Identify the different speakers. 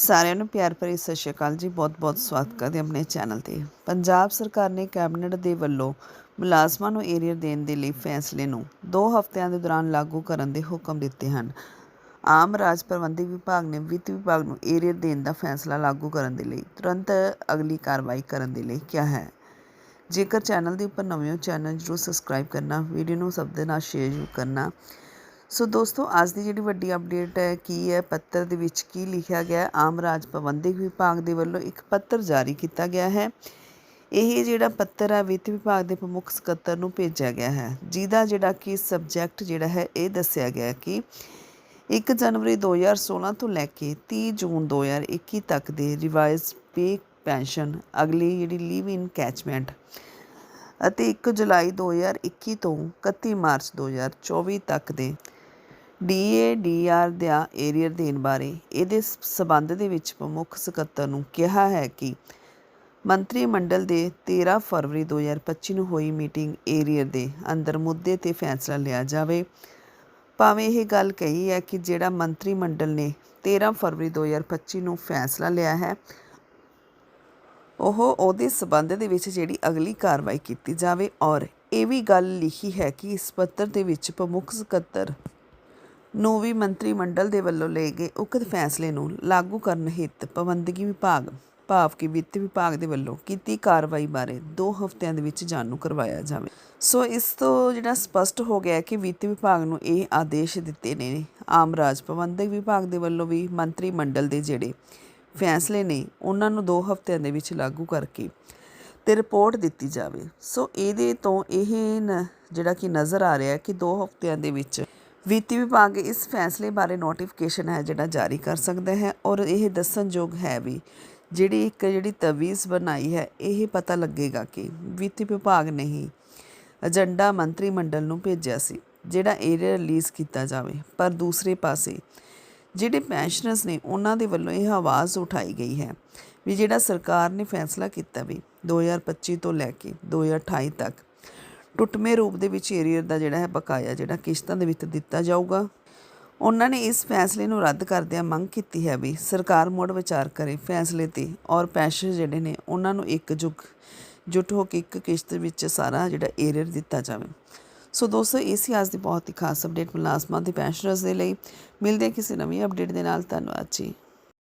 Speaker 1: ਸਾਰਿਆਂ ਨੂੰ ਪਿਆਰ ਭਰੀ ਸਤਿ ਸ਼੍ਰੀ ਅਕਾਲ ਜੀ। ਬਹੁਤ-ਬਹੁਤ ਸਵਾਗਤ ਕਰਦੇ ਆਪਣੇ ਚੈਨਲ ਤੇ। ਪੰਜਾਬ ਸਰਕਾਰ ਨੇ ਕੈਬਨਿਟ ਦੇ ਵੱਲੋਂ ਮੁਲਾਜ਼ਮਾਂ ਨੂੰ ਏਰੀਅਰ ਦੇਣ ਦੇ ਲਈ ਫੈਸਲੇ ਨੂੰ 2 ਹਫ਼ਤਿਆਂ ਦੇ ਦੌਰਾਨ ਲਾਗੂ ਕਰਨ ਦੇ ਹੁਕਮ ਦਿੱਤੇ ਹਨ। ਆਮ ਰਾਜ ਪ੍ਰਬੰਧਕ ਵਿਭਾਗ ਨੇ ਵਿੱਤ ਵਿਭਾਗ ਨੂੰ ਏਰੀਅਰ ਦੇਣ ਦਾ ਫੈਸਲਾ ਲਾਗੂ ਕਰਨ ਦੇ ਲਈ ਤੁਰੰਤ ਅਗਲੀ ਕਾਰਵਾਈ ਕਰਨ ਦੇ ਲਈ ਕਿਹਾ ਹੈ। ਜੇਕਰ ਚੈਨਲ ਦੇ ਉੱਪਰ ਨਵੇਂ ਹੋ, ਚੈਨਲ ਜਰੂਰ ਸਬਸਕ੍ਰਾਈਬ ਕਰਨਾ, ਵੀਡੀਓ ਨੂੰ ਸਭ ਦੇ ਨਾਲ ਸ਼ੇਅਰ ਕਰਨਾ। ਸੋ ਦੋਸਤੋ, ਅੱਜ ਦੀ ਜਿਹੜੀ ਵੱਡੀ ਅਪਡੇਟ ਹੈ, ਕੀ ਹੈ? ਪੱਤਰ ਦੇ ਵਿੱਚ ਕੀ ਲਿਖਿਆ ਗਿਆ ਹੈ? ਆਮ ਰਾਜ ਪ੍ਰਬੰਧਕ ਵਿਭਾਗ ਦੇ ਵੱਲੋਂ ਇੱਕ ਪੱਤਰ ਜਾਰੀ ਕੀਤਾ ਗਿਆ ਹੈ। ਇਹ ਜਿਹੜਾ ਪੱਤਰ ਹੈ, ਵਿੱਤ ਵਿਭਾਗ ਦੇ ਪ੍ਰਮੁੱਖ ਸਕੱਤਰ ਨੂੰ ਭੇਜਿਆ ਗਿਆ ਹੈ। ਜਿਹਦਾ ਜਿਹੜਾ ਕਿ ਸਬਜੈਕਟ ਜਿਹੜਾ ਹੈ, ਇਹ ਦੱਸਿਆ ਗਿਆ ਕਿ 1 ਜਨਵਰੀ 2016 ਤੋਂ ਲੈ ਕੇ 30 ਜੂਨ 2021 ਤੱਕ ਦੇ ਰਿਵਾਈਜ਼ਡ ਪੇ ਪੈਨਸ਼ਨ ਅਗਲੀ ਜਿਹੜੀ ਲੀਵ ਇਨ ਕੈਚਮੈਂਟ ਅਤੇ 1 ਜੁਲਾਈ 2021 ਤੋਂ 31 ਮਾਰਚ 2024 ਤੱਕ ਦੇ ਡੀਏਡੀਆਰ ਦਾ ਏਰੀਅਰ ਦੇਣ ਬਾਰੇ ਇਹਦੇ ਸ- ਸਬੰਧ ਦੇ ਵਿੱਚ ਪ੍ਰਮੁੱਖ ਸਕੱਤਰ ਨੂੰ ਕਿਹਾ ਹੈ ਕਿ ਮੰਤਰੀ ਮੰਡਲ ਦੇ 13 ਫਰਵਰੀ 2025 ਨੂੰ ਹੋਈ ਮੀਟਿੰਗ ਏਰੀਅਰ ਦੇ ਅੰਦਰ ਮੁੱਦੇ ਤੇ ਫੈਸਲਾ ਲਿਆ ਜਾਵੇ। ਭਾਵੇਂ ਇਹ ਗੱਲ ਕਹੀ ਹੈ ਕਿ ਜਿਹੜਾ ਮੰਤਰੀ ਮੰਡਲ ਨੇ 13 ਫਰਵਰੀ 2025 ਨੂੰ ਫੈਸਲਾ ਲਿਆ ਹੈ, ਉਹ ਉਹਦੇ ਸਬੰਧ ਦੇ ਵਿੱਚ ਜਿਹੜੀ ਅਗਲੀ ਕਾਰਵਾਈ ਕੀਤੀ ਜਾਵੇ ਔਰ ਇਹ ਵੀ ਗੱਲ ਲਿਖੀ ਹੈ ਕਿ ਇਸ ਪੱਤਰ ਦੇ ਵਿੱਚ ਪ੍ਰਮੁੱਖ ਸਕੱਤਰ ਨੂੰ ਵੀ ਮੰਤਰੀ ਮੰਡਲ ਦੇ ਵੱਲੋਂ ਲਏ ਗਏ ਉਕਤ ਫੈਸਲੇ ਨੂੰ ਲਾਗੂ ਕਰਨ ਹਿੱਤ ਪ੍ਰਬੰਧਕੀ ਵਿਭਾਗ, ਭਾਵ ਕਿ ਵਿੱਤ ਵਿਭਾਗ ਦੇ ਵੱਲੋਂ ਕੀਤੀ ਕਾਰਵਾਈ ਬਾਰੇ 2 ਹਫ਼ਤਿਆਂ ਦੇ ਵਿੱਚ ਜਾਣੂ ਕਰਵਾਇਆ ਜਾਵੇ। ਸੋ ਇਸ ਤੋਂ ਜਿਹੜਾ ਸਪਸ਼ਟ ਹੋ ਗਿਆ ਕਿ ਵਿੱਤ ਵਿਭਾਗ ਨੂੰ ਇਹ ਆਦੇਸ਼ ਦਿੱਤੇ ਨੇ। ਆਮ ਰਾਜ ਪ੍ਰਬੰਧਕ ਵਿਭਾਗ ਦੇ ਵੱਲੋਂ ਵੀ ਮੰਤਰੀ ਮੰਡਲ ਦੇ ਜਿਹੜੇ ਫੈਸਲੇ ਨੇ, ਉਹਨਾਂ ਨੂੰ 2 ਹਫ਼ਤਿਆਂ ਦੇ ਵਿੱਚ ਲਾਗੂ ਕਰਕੇ ਤੇ ਰਿਪੋਰਟ ਦਿੱਤੀ ਜਾਵੇ। ਸੋ ਇਹਦੇ ਤੋਂ ਇਹ ਜਿਹੜਾ ਕਿ ਨਜ਼ਰ ਆ ਰਿਹਾ ਕਿ 2 ਹਫ਼ਤਿਆਂ ਦੇ ਵਿੱਚ ਵਿੱਤੀ ਵਿਭਾਗ ਇਸ ਫੈਸਲੇ ਬਾਰੇ ਨੋਟੀਫਿਕੇਸ਼ਨ ਹੈ ਜਿਹੜਾ ਜਾਰੀ ਕਰ ਸਕਦਾ ਹੈ ਔਰ ਇਹ ਦੱਸਣਯੋਗ ਹੈ ਵੀ ਜਿਹੜੀ ਇੱਕ ਜਿਹੜੀ ਤਵੀਜ਼ ਬਣਾਈ ਹੈ, ਇਹ ਪਤਾ ਲੱਗੇਗਾ ਕਿ ਵਿੱਤੀ ਵਿਭਾਗ ਨੇ ਹੀ ਏਜੰਡਾ ਮੰਤਰੀ ਮੰਡਲ ਨੂੰ ਭੇਜਿਆ ਸੀ, ਜਿਹੜਾ ਏਰੀਆ ਰਿਲੀਜ਼ ਕੀਤਾ ਜਾਵੇ। ਪਰ ਦੂਸਰੇ ਪਾਸੇ ਜਿਹੜੇ ਪੈਨਸ਼ਨਰਸ ਨੇ, ਉਹਨਾਂ ਦੇ ਵੱਲੋਂ ਇਹ ਆਵਾਜ਼ ਉਠਾਈ ਗਈ ਹੈ ਵੀ ਜਿਹੜਾ ਸਰਕਾਰ ਨੇ ਫੈਸਲਾ ਕੀਤਾ ਵੀ 2025 ਤੋਂ ਲੈ ਕੇ 2028 ਤੱਕ ਟੁੱਟਵੇਂ ਰੂਪ ਦੇ ਵਿੱਚ ਏਰੀਅਰ ਦਾ ਜਿਹੜਾ ਹੈ ਬਕਾਇਆ ਜਿਹੜਾ ਕਿਸ਼ਤਾਂ ਦੇ ਵਿੱਚ ਦਿੱਤਾ ਜਾਊਗਾ। ਉਹਨਾਂ ਨੇ ਇਸ ਫੈਸਲੇ ਨੂੰ ਰੱਦ ਕਰਦਿਆਂ ਮੰਗ ਕੀਤੀ ਹੈ ਵੀ ਸਰਕਾਰ ਮੁੜ ਵਿਚਾਰ ਕਰੇ ਫੈਸਲੇ ਤੇ ਔਰ ਪੈਸੇ ਜਿਹੜੇ ਨੇ ਉਹਨਾਂ ਨੂੰ ਇੱਕ ਜੁਗ ਜੁਟ ਹੋ ਕੇ ਇੱਕ ਕਿਸ਼ਤ ਵਿੱਚ ਸਾਰਾ ਜਿਹੜਾ ਏਰੀਅਰ ਦਿੱਤਾ ਜਾਵੇ। ਸੋ ਦੋਸਤੋ, ਇਹ ਸੀ ਅੱਜ ਦੀ ਬਹੁਤ ਹੀ ਖਾਸ ਅਪਡੇਟ ਮੁਲਾਜ਼ਮਾਂ ਦੇ ਪੈਨਸ਼ਨਰਸ ਦੇ ਲਈ। ਮਿਲਦੇ ਕਿਸੇ ਨਵੀਂ ਅਪਡੇਟ ਦੇ ਨਾਲ। ਧੰਨਵਾਦ ਜੀ।